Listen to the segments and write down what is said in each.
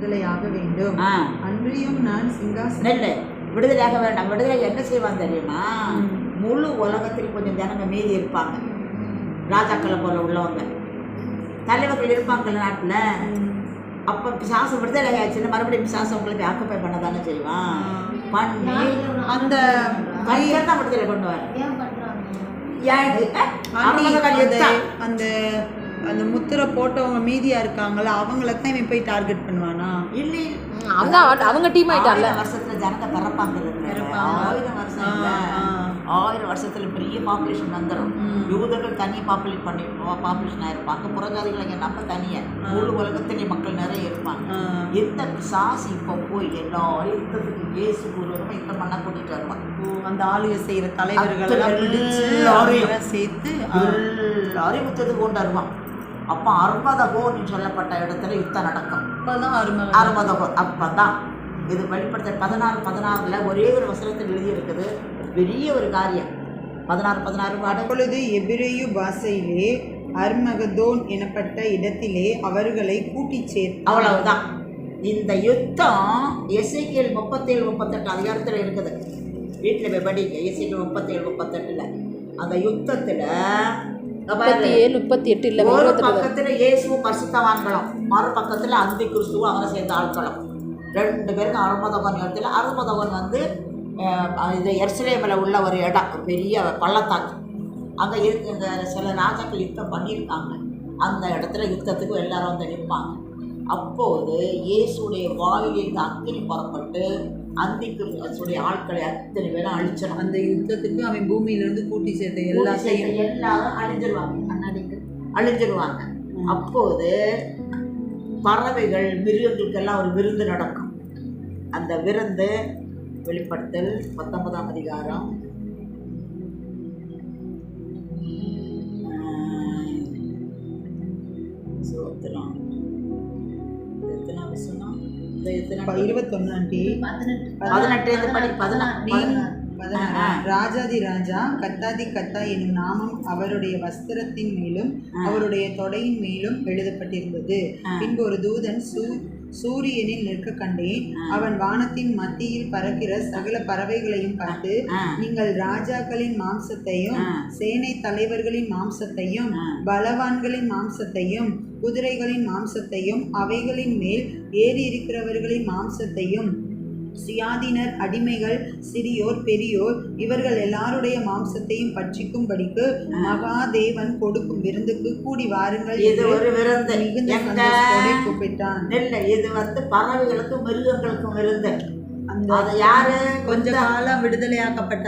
விடுதலையாக வேண்டும். ஆ. அன்றியும் நான் சிங்காசன நெல் விடுதலையாக வேண்டாம் விடுதலை என்ன செய்வான் தெரியுமா. முழு உலகத்தில் கொஞ்சம் ஜனங்க மீதி இருப்பாங்க. ராஜாக்களை போல உள்ளவங்க. தலைவர்கள் இருப்பாங்கல்ல நாட்டில். அப்போ பிசாசம் விடுதலை ஆச்சுன்னா மறுபடியும் பிசாசம் உங்களுக்கு ஆக்குப்பை பண்ண தானே செய்வான் பண்ணி அந்த கையில் தான் விடுதலை கொண்டு வர. ஏன் பண்றாங்க? ஏன்? ஆண்டி, அவங்க அந்த. அந்த முத்திரை போட்டவங்க மீதியா இருக்காங்களா அவங்கள தான் இவன் போய் டார்கெட் பண்ணுவானா இல்லை அவங்க அவங்க டீம் ஆயிரம் வருஷத்துல ஜனங்க பிறப்பாங்க. ஆயிரம் வருஷம். ஆயிரம் வருஷத்துல பெரிய பாப்புலேஷன் வந்துடும். யூதர்கள் தனி பாப்புலேட் பண்ணி பாப்புலேஷன் ஆயிருப்பாங்க புறஜாதிகள் நம்ம தனியா முழு உலகத்திலே மக்கள் நிறைய இருப்பாங்க. எந்த பிசாசு இப்போ போய் எல்லாரும் யுத்தத்துக்கு இயேசு ஒருவரும் யுத்தம் பண்ண கூட்டிட்டு வருவான் ஓ, அந்த ஆளுகை செய்யற தலைவர்கள் எல்லாரையும். சேர்த்து ஆ. எல்லாரும் யுத்தத்துக்கு கொண்டு வருவான் அப்போ அர்மதகோன்னு சொல்லப்பட்ட இடத்துல யுத்தம் நடக்கும். அருமகன் அறுபதோ அப்பதான். இது வெளிப்படுத்த பதினாறு பதினாறுல ஒரே ஒரு வசனத்தில் எழுதியிருக்குது. பெரிய ஒரு காரியம். பதினாறு பதினாறு அப்பொழுது எபிரேயு பாஷையிலே அர்மகதோன் எனப்பட்ட இடத்திலே அவர்களை கூட்டிச் சேர்த்து அவ்வளவுதான். இந்த யுத்தம் எஸ்ஐகேல் முப்பத்தேழு முப்பத்தெட்டு அதிகாரத்தில் இருக்குது. வீட்டில் போய் படிங்க. எஸ்ஐகேல் முப்பத்தேழு முப்பத்தெட்டில். அந்த யுத்தத்தில் முப்பத்தி ஏழு முப்பத்தி எட்டு இல்லை ஒரு பக்கத்துல இயேசுவும் பரிசுத்தவான்களும் மறு பக்கத்துல அந்தி கிறிஸ்துவும் அவரை சேர்ந்த ஆட்களும். ரெண்டு பேருக்கும் அருமதகன் இடத்துல அருமதகன் வந்து இது எர்சலேமில் உள்ள ஒரு இடம் ஒரு பெரிய பள்ளத்தாக்கு. அங்கே இருக்கு இந்த சில ராஜாக்கள் யுத்தம் பண்ணியிருக்காங்க. அந்த இடத்துல யுத்தத்துக்கு எல்லாரும் வந்து நிற்பாங்க. அப்போது இயேசுடைய வாயிலிருந்து அக்கினி புறப்பட்டு அந்தி கிறிஸ்துடைய ஆட்களை அத்தனை பேரும் அழிச்சிடும். அந்த யுத்தத்துக்கு அவன் பூமியில இருந்து கூட்டி சேர்த்த எல்லாத்தையும் எல்லாரும் அழிஞ்சிருவாங்க கண்ணாடிக்கு. அழிஞ்சிருவாங்க. அப்போது பறவைகள் மிருகங்களுக்கெல்லாம் ஒரு விருந்து நடக்கும். அந்த விருந்து வெளிப்படுத்தல் பத்தொன்பதாம் அதிகாரம் இருபத்தொன்னாண்டி பதினெட்டு. பதினெட்டு. ராஜாதி ராஜா கத்தாதி கத்தா என்னும் நாமம் அவருடைய வஸ்திரத்தின் மேலும். அவருடைய தொடையின் மேலும் எழுதப்பட்டிருந்தது. பின்பு ஒரு தூதன் சூ சூரியனில் நிற்க கண்டேன். அவன் வானத்தின் மத்தியில் பறக்கிற சகல பறவைகளையும் பார்த்து. நீங்கள் ராஜாக்களின் மாம்சத்தையும். சேனை தலைவர்களின் மாம்சத்தையும். பலவான்களின் மாம்சத்தையும் குதிரைகளின் மாம்சத்தையும் அவைகளின் மேல் ஏறி இருக்கிறவர்களின் மாம்சத்தையும் சுயாதீனர் அடிமைகள் சிறியோர் பெரியோர் இவர்கள் எல்லாருடைய மாம்சத்தையும் பட்சிக்கும்படிக்கு மகாதேவன் கொடுக்கும் விருந்துக்கு கூடி வாருங்கள் இது ஒரு விருந்து. மிகுந்த கூப்பிட்டான். நெல் இது வந்து பறவைகளுக்கும் மிருகங்களுக்கும் விருந்து. அது யாரு கொஞ்ச காலம் விடுதலையாக்கப்பட்ட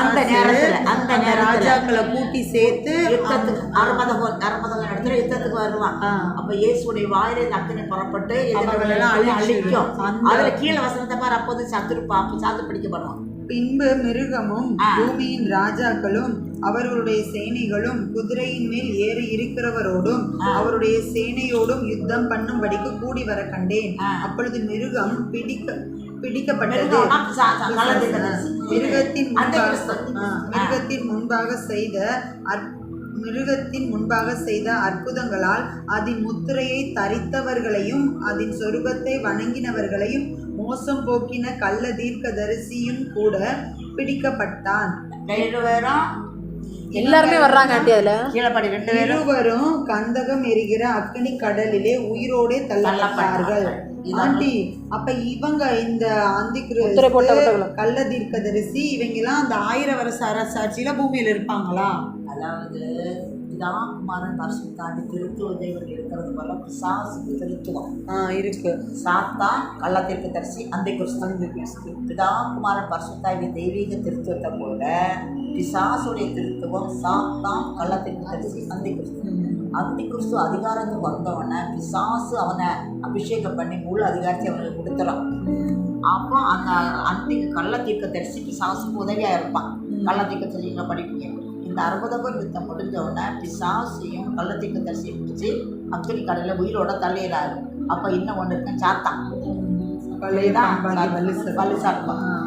அந்த நேரத்துல அந்த ராஜாக்களை கூட்டி சேர்த்து யுத்தத்துக்கு அறுபதகம் அறுபதகம் இடத்துல யுத்தத்துக்கு வருவான். அப்ப இயேசுடைய வாயிலே அக்கினி புறப்பட்டு அழிச்சிடும். அழிக்கும் அதுல கீழே வசனத்தை பாரு அப்போது சத்துருப்பா சாத்து பிடிக்கப்படுவான் பின்பு மிருகமும். பூமியின் ராஜாக்களும் அவர்களுடைய சேனைகளும் குதிரையின் மேல் ஏறி இருக்கிறவரோடும் அவருடைய சேனையோடும் யுத்தம் பண்ணும்படிக்கு கூடி வர கண்டேன். அப்பொழுது மிருகம் பிடிக்க பிடிக்கப்பட்டது. மிருகத்தின் மிருகத்தின் முன்பாக செய்த மிருகத்தின் முன்பாக செய்த அற்புதங்களால் அதன் முத்திரையை தரித்தவர்களையும் அதன் சொரூபத்தை வணங்கினவர்களையும் மோசம் போக்கின கள்ள தீர்க்கதரிசியும் கூட பிடிக்கப்பட்டான். எல்லாருமே வர்றாங்க ஆண்டி அதுல. கீழே படி ரெண்டு பேரும். இருவரும் கந்தகம் எரிகிற அக்னி கடலிலே உயிரோடே தள்ளப்பட்டார்கள். ஆண்டி அப்ப இவங்க இந்த ஆந்தி முத்திரை போட்டவர்களும். கள்ள தீர்க்கதரிசி இவங்க எல்லாம் அந்த ஆயிரம் வருஷ அரசாட்சியில பூமியில இருப்பாங்களா? அதாவது இதான் குமாரன் பரிசுத்தாண்டி திருத்துவ தெய்வம் இருக்கிறது போல பிசாசுக்கு திருத்துவம். ஆ இருக்கு. சாத்தான் கள்ளத்திற்கு தரிசி அந்த கிறிஸ்து கிறிஸ்து பிதான் குமாரன் பரிசுத்தாவி தெய்வீக திருத்துவத்தை போல பிசாசுடைய திருத்துவம் சாத்தான் கள்ளத்திற்கு தரிசி அந்த கிறிஸ்து. அந்த கிறிஸ்து அதிகாரத்துக்கு வந்தவன பிசாசு அவனை அபிஷேகம் பண்ணி முழு அதிகாரத்தை அவனுக்கு கொடுத்துறான். அப்போ அந்த அன்றைக்கு கள்ளத்தீர்க்க தரிசி பிசாசுக்கு உதவியாக இருப்பான். கள்ளத்தீர்க்க தரிசிகளை படிப்பீங்க? இந்த அறுபதவர் யுத்தம் முடிஞ்ச உடனே பிசாசையும் கள்ளத்தீர்க்க தரிசியை பிடிச்சி அக்கடி கடலில் உயிரோட தள்ளிடுறாரு. அப்போ இன்னும் ஒன்று இருக்கேன் சாத்தான். சர்ப்பம் ஆ.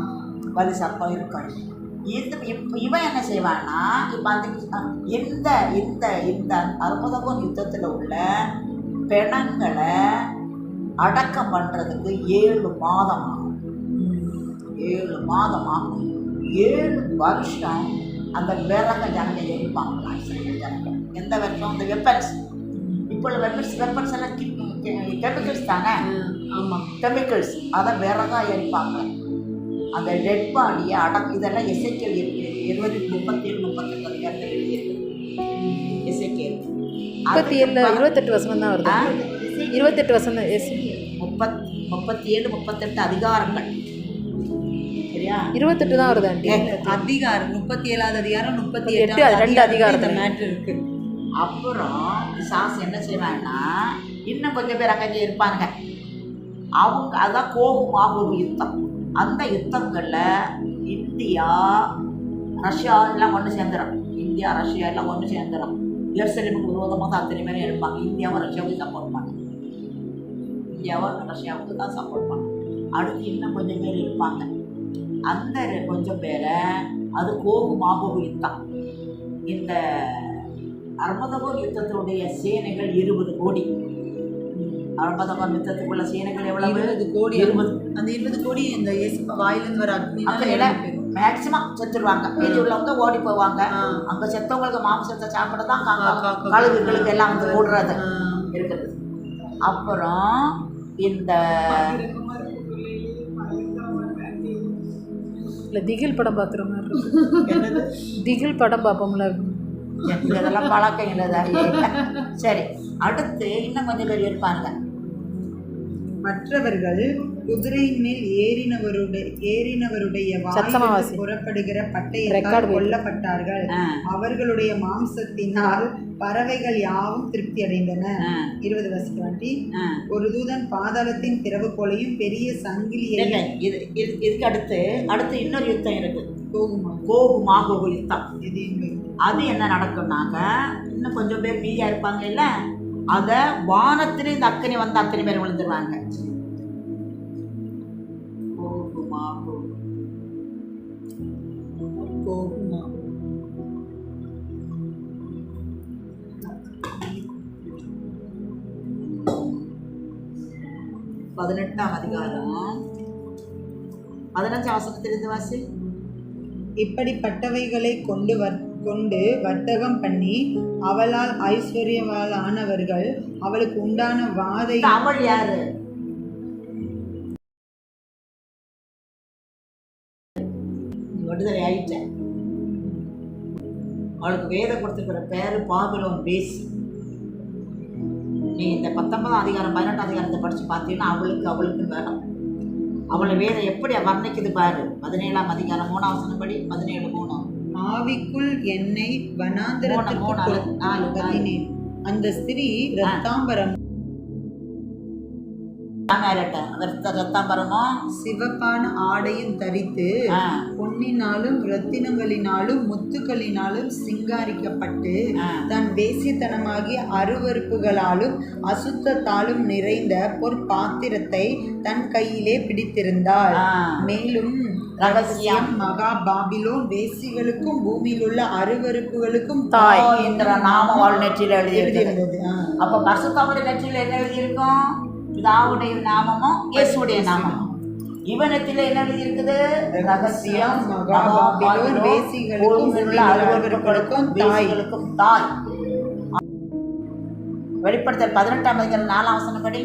வலு சர்ப்பம் இருக்கும் இது இப்போ இவன் என்ன செய்வான்னா இப்போ அந்த அஹ், இந்த இந்த இந்த அறுபதகம் யுத்தத்தில் உள்ள பிணங்களை அடக்கம் பண்ணுறதுக்கு ஏழு மாதம் ஆகும். ஏழு மாதம் ஆகும். ஏழு வருஷம் அந்த விறக ஜனங்க எரிப்பாங்களா இஸ்ரேல் ஜனங்க எந்த வருஷம் இந்த வெப்பன்ஸ் இப்போ வெப்பன்ஸ் வெப்பன்ஸ் எல்லாம் கெமிக்கல்ஸ் தானே? ஆமாம் கெமிக்கல்ஸ் அதை விறகா எரிப்பாங்க. அந்த டெட் பாடியை அடக் இதெல்லாம் எசைக்கல் இருபது முப்பத்தேழு முப்பத்தெட்டு அதிகாரத்தில் எழுதியிருக்கு எசைக்கல் முப்பத்தி ஏழில் இருபத்தெட்டு வசனம் தான் வருது. இருபத்தெட்டு வசனம் எஸ் முப்பத் முப்பத்தி ஏழு முப்பத்தெட்டு அதிகாரங்கள். சரியா? இருபத்தெட்டு தான் வருது அதிகாரம் முப்பத்தி ஏழாவது அதிகாரம் முப்பத்தி எட்டு, ரெண்டு அதிகாரம் இந்த. மேட்ரு இருக்கு. அப்புறம் சாஸ் என்ன செய்வாங்கன்னா இன்னும் கொஞ்சம் பேர் அங்கே இருப்பாங்க அவங்க அதான் கோபம் மாபோகு யுத்தம். அந்த யுத்தங்களில் இந்தியா ரஷ்யா எல்லாம் ஒன்று சேர்ந்துடும் இந்தியா ரஷ்யா எல்லாம் ஒன்று சேர்ந்துடும் எருசலேமுக்கு விரோதமாக தான் அத்தனை பேரும் இருப்பாங்க இந்தியாவும் ரஷ்யாவுக்கு சப்போர்ட் பண்ணும். இந்தியாவும் ரஷ்யாவுக்கு தான் சப்போர்ட் பண்ணும். அடுத்து இன்னும் கொஞ்சம் பேர் இருப்பாங்க. அந்த கொஞ்சம் பேரை அது கோகு மாபோகு யுத்தம். இந்த அர்மதகோன் யுத்தத்தினுடைய சேனைகள் இருபது கோடி. அர்மதகோன் யுத்தத்துக்குள்ள சேனைகள் எவ்வளவு? இருபது கோடி. இருபது. அந்த இருபது கோடி இந்த இயேசு வாயிலிருந்து வர போயிரும். மேக்சிமம் செத்துருவாங்க. மீதி உள்ளவங்க ஓடி போவாங்க. அங்க செத்தவங்களுக்கு மாംசத்தை சாப்பிட தான் கழுகுகளுக்கு எல்லாம் வந்து ஓடுறது. இருக்குது அப்புறம் இந்த இல்லை திகில் படம் பார்க்குற மாதிரி இருக்கு திகில் படம் பார்ப்போம்ல. இதெல்லாம் பழக்கம் இல்லைதாயே சரி அடுத்து இன்னும் கொஞ்சம் பேர் இருப்பாங்க. மற்றவர்கள் குதிரையின் மேல் ஏறினவருடைய ஏறினவருடைய வாசி. புறப்படுகிற பட்டயத்தால். கொல்லப்பட்டார்கள். அவர்களுடைய மாம்சத்தினால் பறவைகள் யாவும் திருப்தி அடைந்தன இருபது ஆ. ஒரு தூதன் பாதாளத்தின் திறவுகோலையும் பெரிய இல்லைங்க, சங்கிலியையும் இது இது இதுக்கு அடுத்து அடுத்து இன்னொரு யுத்தம் இருக்கு. போகுமா கோகு மாகோகு யுத்தம். இது? அது என்ன நடக்கும்னாக்க இன்னும் கொஞ்சம் பேர் மீதியா இருப்பாங்க இல்ல? அதை வானத்திலே இந்த அக்கனி வந்து அத்தனை பேர் விழுந்துருவாங்க. பதினெட்டாம் அதிகாரம். பதினஞ்சாம் வசனத்திலிருந்து வாசி. இப்படிப்பட்டவைகளை கொண்டு வர் கொண்டு வர்த்தகம் பண்ணி அவளால் ஐஸ்வர்யவாளானவர்கள் அவளுக்கு உண்டான வாதை அவள் யாரு? விடுதலை ஆயிட்டேன் அவளுக்கு வேதம் கொடுத்துருக்கிற பேரு பாபிலோன் பேஸ். நீ இந்த பத்தொன்பதாம் அதிகாரம் பதினெட்டாம் அதிகாரத்தை படிச்சு பார்த்தீங்கன்னா அவளுக்கு அவளுக்கு வேணும் அவளை வேதம் எப்படி வர்ணிக்குது பாரு. பதினேழாம் அதிகாரம் மூணாம் படி பதினேழு மூணு. ஆவிக்குள் என்னை வனாந்தரத்திற்கு பதினேழு. அந்த ஸ்திரீ ரத்தாம்பரம் ரத்தம் ரத்தாம்பரமும் சிவப்பான ஆடையும் தரித்து பொன்னினாலும் ரத்தினங்களினாலும் முத்துக்களினாலும் சிங்காரிக்கப்பட்டு தன் வேசித்தனமாகிய அருவருப்புகளாலும் அசுத்தத்தாலும் நிறைந்த பொற்பாத்திரத்தை தன் கையிலே பிடித்திருந்தாள். மேலும் ரகசியம். மகா பாபிலோன் வேசிகளுக்கும் பூமியில் உள்ள அருவருப்புகளுக்கும் தாய் என்ற நாம அவள் நெற்றியில் எழுதியிருந்தது. அப்ப பரிசுத்தாவுடைய நெற்றியில் என்ன எழுதியிருக்கும்? பிதாவுடைய நாமமும் இயேசுடைய நாமமும் இவனத்தில் என்ன எழுதியிருக்குது? ரகசியம் தாய். வெளிப்படுத்தல் பதினெட்டாம் அதிகாரம் நாலாம் வசனப்படி.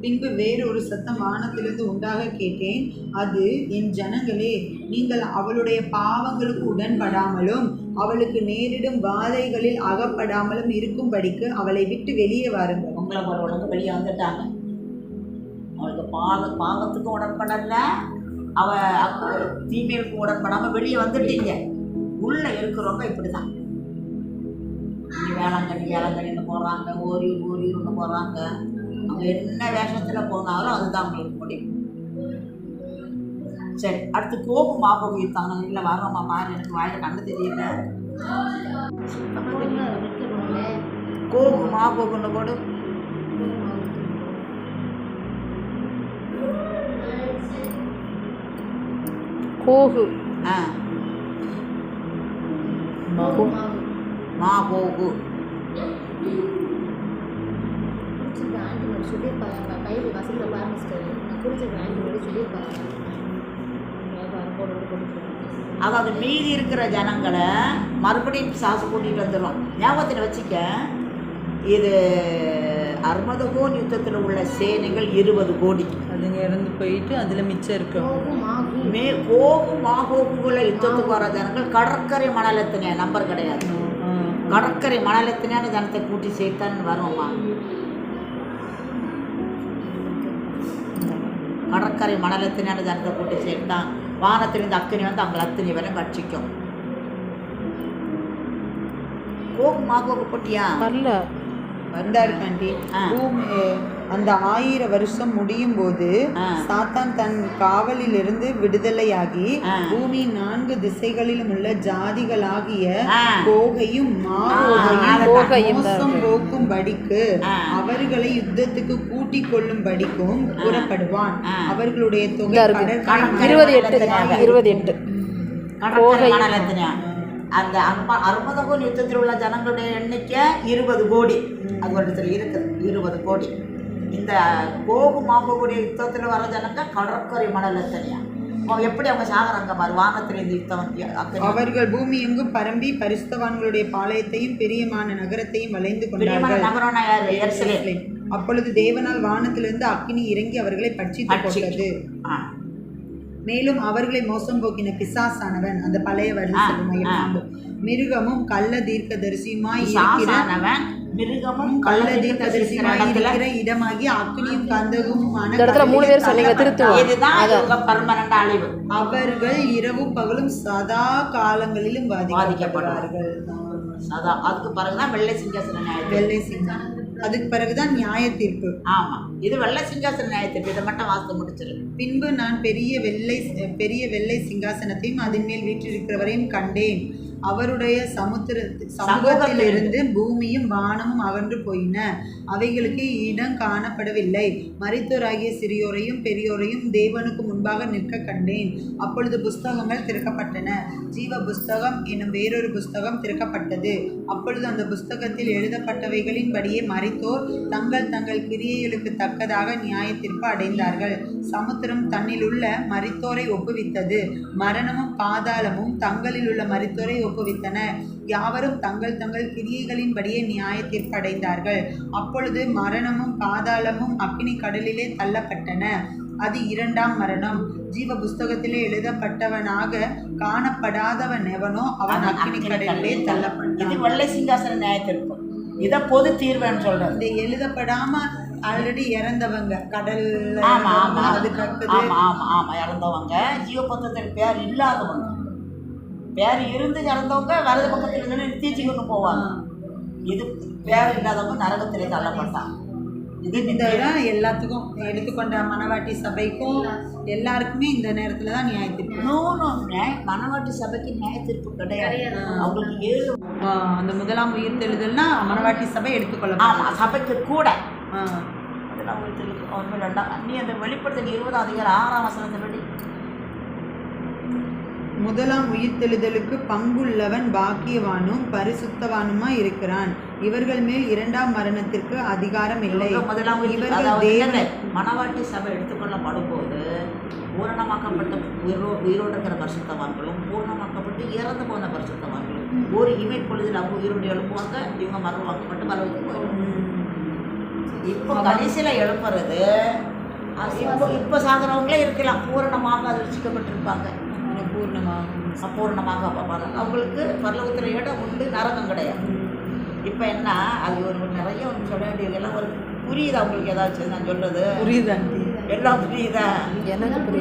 பின்பு வேறொரு சத்தம் வானத்திலிருந்து உண்டாக கேட்டேன். அது என் ஜனங்களே நீங்கள் அவளுடைய பாவங்களுக்கு உடன்படாமலும் அவளுக்கு நேரிடும் வாதைகளில் அகப்படாமலும் இருக்கும்படிக்கு அவளை விட்டு வெளியே வாருங்கள். உங்களை போறவளுக்கு வெளியே வந்துட்டாங்க. அவளுக்கு பாக பாகத்துக்கும் உடன்படல. அவ தீமைகளுக்கும் உடன்படாமல் வெளியே வந்துட்டீங்க. உள்ளே இருக்கிறவங்க இப்படிதான். இங்க வேளாங்கண்ணி வேளாங்கண்ணின்னு போடுறாங்க ஓரியூர் ஓரியூர்னு போடுறாங்க. அவங்க என்ன வேஷத்தில் போனாலும் அதுதான் அவங்களுக்கு முடியும் சரி அடுத்து கோபு மாபோகு யுத்தாங்க இல்லை வரமா பாரு எனக்கு வாயில் கண்ணு தெரியல. கோபு மாபோகுன்னு கூட கோகு ஆ மா போகு சொல்லியிருப்பாங்க பைபிள் வசதியில் பாருங்க சிஸ்டர் நான் குறிச்ச வாங்கி சொல்லியிருப்பாங்க போட கொடுத்துருவாங்க அதாவது மீதி இருக்கிற ஜனங்களை மறுபடியும் சாசு கூட்டிகிட்டு வந்துடும் ஞாபகத்தில் வச்சுக்க இது அர்மதகோன் யுத்தத்தில் உள்ள சேனைகள் இருபது கோடி. அதுங்க இறந்து போயிட்டு அதுல மிச்சம் இருக்கும் மே கோகும் மாகோகுள்ள யுத்தத்துக்கு வர ஜனங்கள் கடற்கரை மணலத்தினே நம்பர் கிடையாது. கடற்கரை மணலத்தினான ஜனத்தை கூட்டி சேர்த்தான் வருவோமா? கடற்கரை மணலத்தினான ஜனத்தை கூட்டி சேர்த்தான் வானத்திலிருந்து அக்கினி வந்து அங்கே அத்தினி வரை பட்சிக்கும் கோகு மாகோகு போட்டியா? வரல. வந்தாரு ஆண்டி. பூமி அந்த ஆயிரம் வருஷம் முடியும் போது. சாத்தான் தன் காவலிலிருந்து விடுதலையாகி ஆ. பூமியின் நான்கு திசைகளிலும் உள்ள ஜாதிகளாகிய. கோகையும் இருக்கு. போக்கும்படிக்கு ஆ. அவர்களை யுத்தத்துக்கு கூட்டிக் கொள்ளும்படிக்கும் புறப்படுவான் ஆ. அவர்களுடைய தொகை இருபது எட்டு. இருபது எட்டு அந்த அர்ம அர்மதகோன் யுத்தத்தில் உள்ள ஜனங்களுடைய எண்ணிக்கை இருபது கோடி அது ஒரு இடத்துல இருக்குது இருபது கோடி இந்த கோகு மாகோகுடைய யுத்தத்தில் வர ஜனங்க கடற்கரை மணலத்தினியா அவங்க எப்படி அவங்க சாகுறாங்க பாரு வானத்தில் இந்த யுத்தம் அவர்கள் பூமி எங்கும் பரம்பி பரிசுத்தவான்களுடைய பாளையத்தையும் பிரியமான நகரத்தையும் வளைந்து கொண்டார்கள். நகரம்னா யாரு? எருசலேம். அப்பொழுது தேவனால் வானத்திலிருந்து அக்கினி இறங்கி அவர்களை பட்சித்து. பட்சி. போட்டது மேலும் அவர்களை மோசம் போக்கின பிசாசானவன் அந்த பழைய ஆ. மிருகமும் கள்ள தீர்க்கதரிசியுமாய் இருக்கிற சாசானவன் மிருகமும் கள்ள தீர்க்கதரிசியுமாய் இருக்கிற இடமாகி அக்னியும் கந்தகமுமான இடத்துல மூணு பேர் சொன்னீங்க திருத்துவம். இதுதான் இவங்க பர்மனண்ட் அழிவு. அவர்கள் இரவும் பகலும் சதா காலங்களிலும் பாதிக்கப்படுவார்கள். அதான் அதுக்கு பிறகுதான் வெள்ளை சிங்காசன வெள்ளை சிங்கம். அதுக்கு பிறகுதான் நியாய தீர்ப்பு ஆமா. இது வெள்ளை சிங்காசன நியாயத்தீர்ப்பு. இதை மட்டும் வாசித்து முடிச்சிரு. பின்பு நான் பெரிய வெள்ளை பெரிய வெள்ளை சிங்காசனத்தையும் அதன் மேல் வீற்றிருக்கிறவரையும் கண்டேன். அவருடைய சமுத்திர சமூகத்திலிருந்து பூமியும் வானமும் அகன்று போயின. அவைகளுக்கு இடம் காணப்படவில்லை. மரித்தோராகிய சிறியோரையும் பெரியோரையும் தேவனுக்கு முன்பாக நிற்க கண்டேன். அப்பொழுது புஸ்தகங்கள் திறக்கப்பட்டன. ஜீவ புஸ்தகம் என்னும் வேறொரு புஸ்தகம் திறக்கப்பட்டது. அப்பொழுது அந்த புஸ்தகத்தில் எழுதப்பட்டவைகளின்படியே மறைத்தோர் தங்கள் தங்கள் கிரியைகளுக்கு தக்கதாக நியாயத்திற்பு அடைந்தார்கள். சமுத்திரம் தன்னிலுள்ள மரித்தோரை ஒப்புவித்தது. மரணமும் பாதாளமும் தங்களில் உள்ள மரித்தோரை ஒப்புவித்தன. யாவரும் தங்கள் தங்கள் கிரியைகளின்படியே நியாயத்திற்கு அடைந்தார்கள். அப்பொழுது மரணமும் பாதாளமும் அக்னி கடலிலே தள்ளப்பட்டன. அது இரண்டாம் மரணம். ஜீவ புஸ்தகத்திலே எழுதப்பட்டவனாக காணப்படாதவன் எவனோ அவன் அக்கினி கடலிலே கடலிலே இது தள்ளப்பட்டான் வெள்ளை சிங்காசன நியாயத்தீர்ப்பு இதை பொது தீர்வுன்னு சொல்றது. இந்த எழுதப்படாம ஆல்ரெடி இறந்தவங்க கடல்ல ஆமா ஆமா. அது கக்குது. ஆமா ஆமா ஆமா. இறந்தவங்க ஜீவபத்தத்தில் பேர் இல்லாதவங்க. பேர் இருந்து இறந்தவங்க வலது பக்கத்தில் இருந்து கொண்டு போவாங்க. இது பேர் இல்லாதவங்க நரகத்திலே தள்ளப்பட்டாங்க. இது இடம் எல்லாத்துக்கும் எடுத்துக்கொண்ட மணவாட்டி சபைக்கும் எல்லாருக்குமே இந்த நேரத்துல தான் நியாய தீர்ப்பு. மணவாட்டி சபைக்கு நியாய தீர்ப்பு கிடையாது. அவங்களுக்கு ஏழு அந்த முதலாம் உயிர் தெழுதல்னா மணவாட்டி சபை எடுத்துக்கொள்ள ஆமா சபைக்கு கூட. அதெல்லாம் ஒருத்தருக்கு ஒன்றும் ரெண்டாம் நீ அந்த வெளிப்படுத்தல் இருபதாம் அதிகாரம் ஆறாம் வசனத்தை படி முதலாம் உயிர்த்தெழுதலுக்கு பங்குள்ளவன் பாக்கியவானும் பரிசுத்தவானுமா இருக்கிறான். இவர்கள் மேல் இரண்டாம் மரணத்திற்கு அதிகாரம் இல்லை. முதலாம் இவர்கள்? மணவாட்டி சபை எடுத்துக்கொள்ளப்படும் போது பூரணமாக்கப்பட்ட உயிரோ உயிரோடு இருக்கிற பரிசுத்தவான்களும் பூரணமாக்கப்பட்டு இறந்து போன பரிசுத்தவான்களும் ஒரு இமை பொழுதில் அவங்க உயிரோடு எழுப்புவாங்க இவங்க மறுபடியும் போயிடுவாங்க இப்போ கடைசியில் எழுப்புறது இப்போ இப்போ சாகுறவங்களே இருக்கலாம். பூரணமாக அது ரசிக்கப்பட்டிருப்பாங்க. பூர்ணமாகும் சம்பூர்ணமாக அவங்களுக்கு பரலோகத்தில் இடம் உண்டு நரகம் கிடையாது. இப்போ என்ன அது ஒரு நிறைய ஒன்று சொல்ல வேண்டியது எல்லாம் ஒரு புரியுதா உங்களுக்கு ஏதாச்சும் நான் சொல்றது? புரியுது. எல்லாம் புரியுதா? எனக்கு எப்படி